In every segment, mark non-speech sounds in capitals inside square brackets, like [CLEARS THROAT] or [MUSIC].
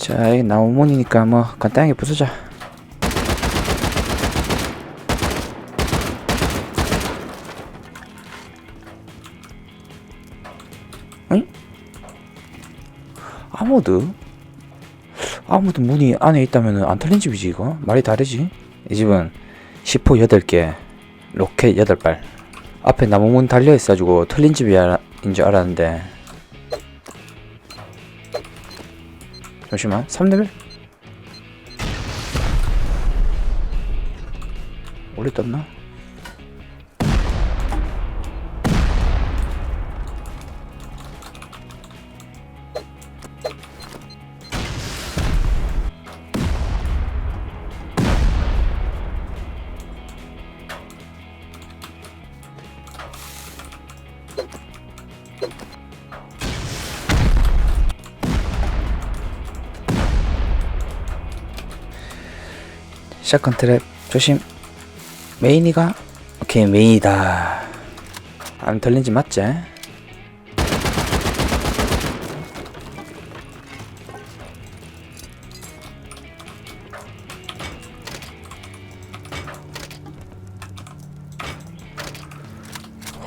자, 이 나무문이니까 뭐 간단하게 부수자. 응? 아무도? 아무도 문이 안에 있다면 안 털린 집이지 이거? 말이 다르지? 이 집은 10호 8개, 로켓 8발. 앞에 나무 문 달려 있어가지고 털린 집인 줄 알았는데 잠시만 3레벨? 원래 떴나? 샷건 트랩 조심. 메인이가? 오케이 메인이다. 안 털린지 맞지?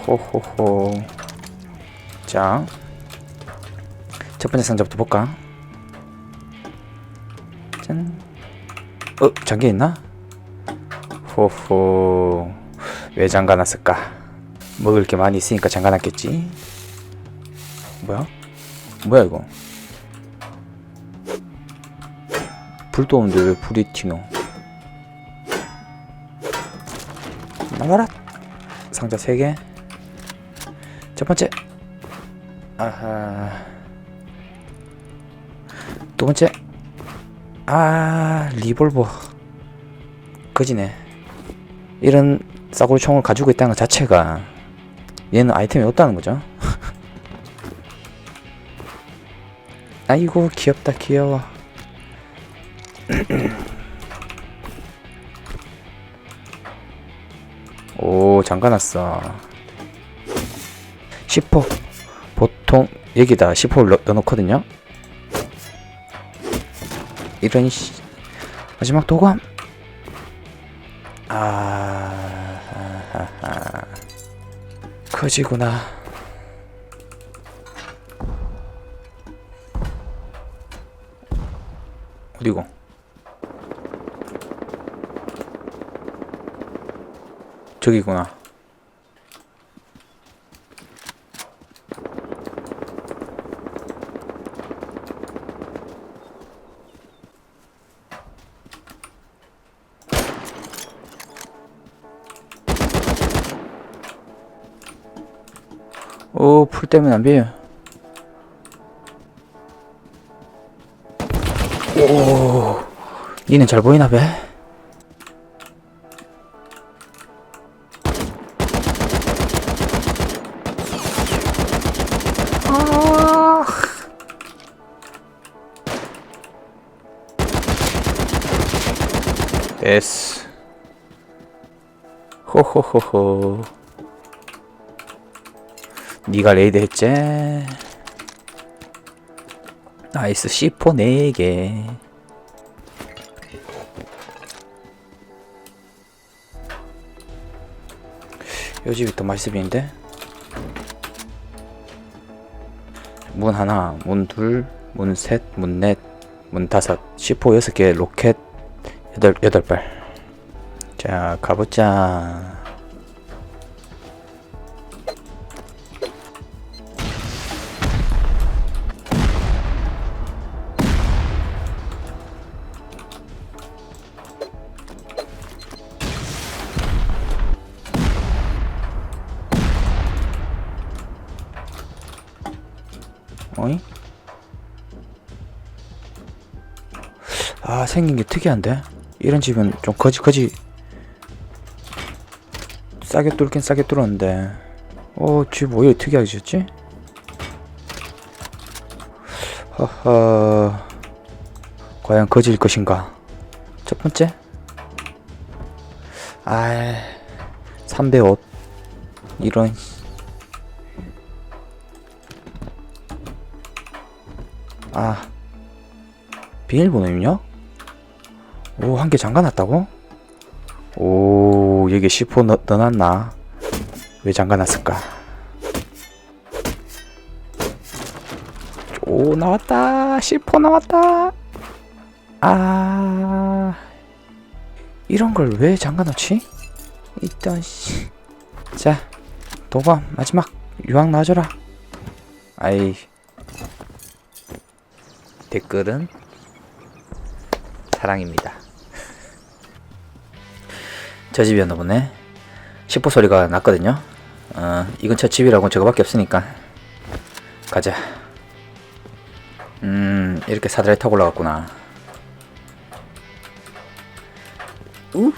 호호호. 자 첫 번째 상자부터 볼까? 짠 어, 잠겨 있나? 호호. 왜 잠가놨을까? 먹을 게 많이 있으니까 잠가놨겠지? 뭐야? 뭐야, 이거? 불도 없는데 왜 불이 튀노? 나가라! 상자 3개. 첫 번째. 아하. 두 번째. 아 리볼버. 그지네. 이런 싸구려 총을 가지고 있다는 것 자체가 얘는 아이템이 없다는 거죠? [LAUGHS] 아이고 귀엽다 귀여워. [CLEARS THROAT] 오 잠가놨어. 10호 보통 여기다 10호를 넣, 넣어놓거든요 이런 씨 마지막 도감. 아. 커지구나. 어디고? 저기구나 때문에 안 비요. 오, 니는 잘 보이나 배? 아. 됐어. 호호호호. 니가 레이드 했지? 나이스. C4 4개. 요 집이 더 보이는데? 문 하나, 문 둘, 문 셋, 문 넷, 문 다섯. C4 여섯 개 로켓 여덟, 여덟 발. 자, 가보자 생긴 게 특이한데? 이런 집은 좀 거지 거지 싸게 뚫긴 싸게 뚫었는데. 어집 왜 특이하게 지었지? 허허. 과연 거지일 것인가? 첫 번째? 아 3배 옷. 이런. 아. 비밀번호 입력? 오, 한 개 잠가놨다고? 오, 여기 C4 넣, 넣어놨나? 왜 잠가놨을까? 오, 나왔다. C4 나왔다. 아, 이런 걸 왜 잠가놓지? 일단, 씨. 자, 도감, 마지막. 유황 놔줘라. 아이. 댓글은 사랑입니다. 저 집이었나 보네. 10호 소리가 났거든요. 어, 이건 저 집이라고 저거밖에 없으니까. 가자. 음, 이렇게 사다리 타고 올라갔구나. 우?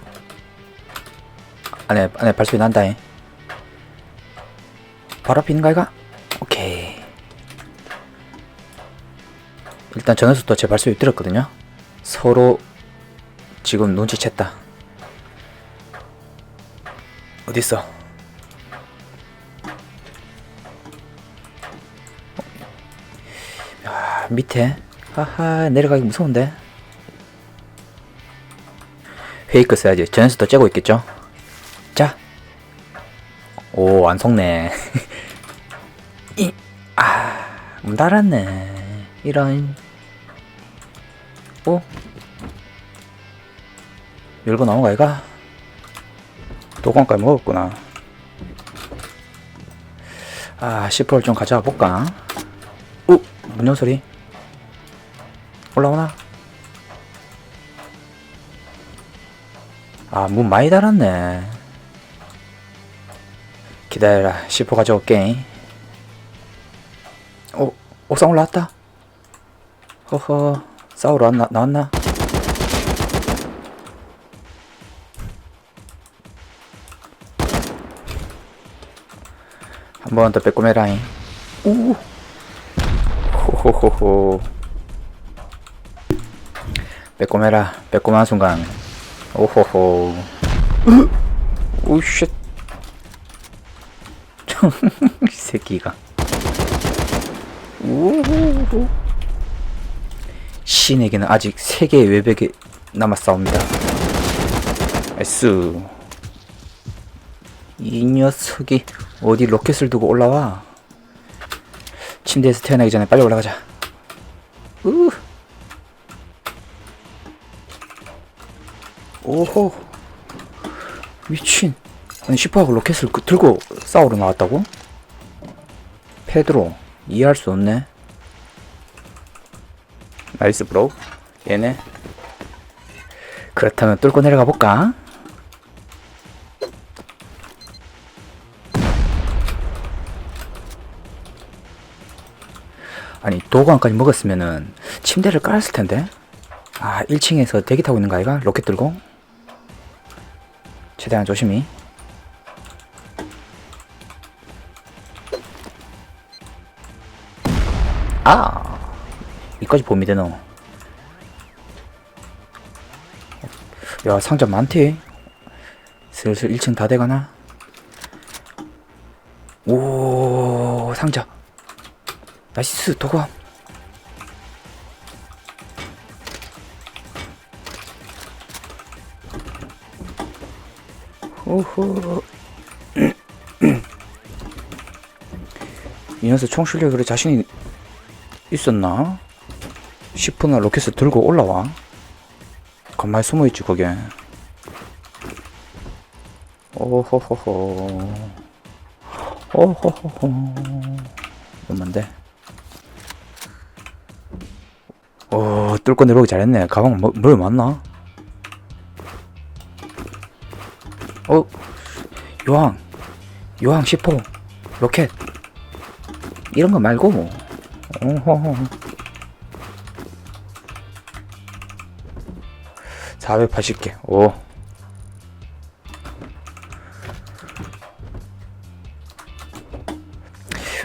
안에, 안에 발소리 난다잉. 바로 앞에 있는 거 아이가? 오케이. 일단 전에서도 제 발소리 들었거든요. 서로 지금 눈치챘다. 어딨어? 야, 밑에. 하하, 내려가기 무서운데. 페이크 써야지. 전에서도 째고 있겠죠? 자. 오, 안 속네. [LAUGHS] 이, 아, 문 닫았네. 이런. 어? 열고 나온 거 아이가? 도관까지 먹었구나. 아, 10%를 좀 가져와 볼까? 오, 문연 소리. 올라오나? 아, 문 많이 달았네. 기다려라. 10% 가져올게. 오, 옥상 올라왔다. 허허, 싸우러 왔나, 나왔나? 한 번 더 빼꼼해라잉. 오! 호호호호. 빼꼼해라. 빼꼼한 순간. 오호호. 오, 쉣. [LAUGHS] 이 새끼가. 오호호. 신에게는 아직 세 개의 외벽이 남았사옵니다. S. 이 녀석이 어디 로켓을 두고 올라와? 침대에서 태어나기 전에 빨리 올라가자. 우. 오호. 미친. 아니 슈퍼하고 로켓을 그- 들고 싸우러 나왔다고? 페드로 이해할 수 없네. 나이스 브로. 얘네. 그렇다면 뚫고 내려가 볼까? 아니 도관까지 먹었으면은 침대를 깔았을 텐데. 아 1층에서 대기 타고 있는 거 아이가? 로켓 들고? 최대한 조심히. 아 이까지 봄이 되노. 야 상자 많대. 슬슬 1층 다 돼가나? 오 상자. 나이스 도감. 오호. [CLEARS THROAT] 이 녀석 총 그래 자신이 있었나? 10분나 로켓을 들고 올라와. 가만히 숨어있지, 거기에. 오호호호. 오호호호. 얼만데? 오, 뚫고 내려오기 잘했네. 가방 뭐, 뭘 맞나? 어, 요항. 요항 10호. 로켓. 이런 거 말고, 뭐. 오호호. 480개. 오.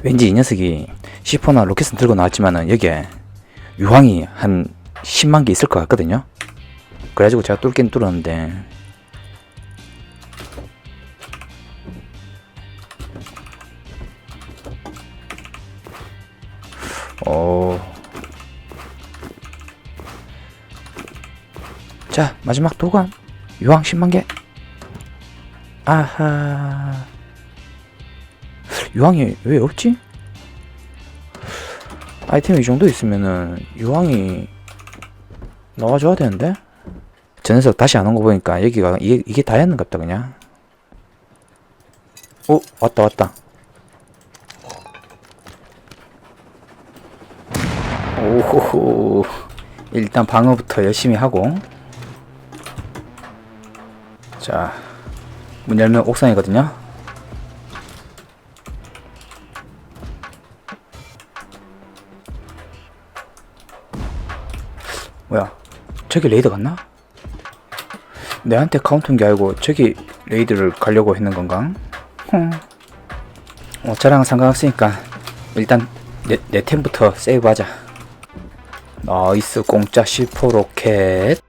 왠지 이 녀석이 10호나 로켓은 들고 나왔지만은 여기에 유황이 한 10만 개 있을 것 같거든요. 그래가지고 제가 뚫긴 뚫었는데. 어. 자 마지막 도감. 유황 10만개. 아하. 유황이 왜 없지? 아이템이 이 정도 있으면은 유황이 나와줘야 되는데? 저 녀석 다시 안 온 거 보니까 여기가 이게, 이게 다였는갑다 그냥. 오 왔다 왔다. 오호호. 일단 방어부터 열심히 하고. 자 문 열면 옥상이거든요 뭐야 저기 레이더 갔나? 내한테 카운트인 게 아니고 저기 레이드를 가려고 했는 건가? 흠. 어, 저랑 상관없으니까 일단 내, 내 템부터 세이브하자 나이스 공짜 C4 로켓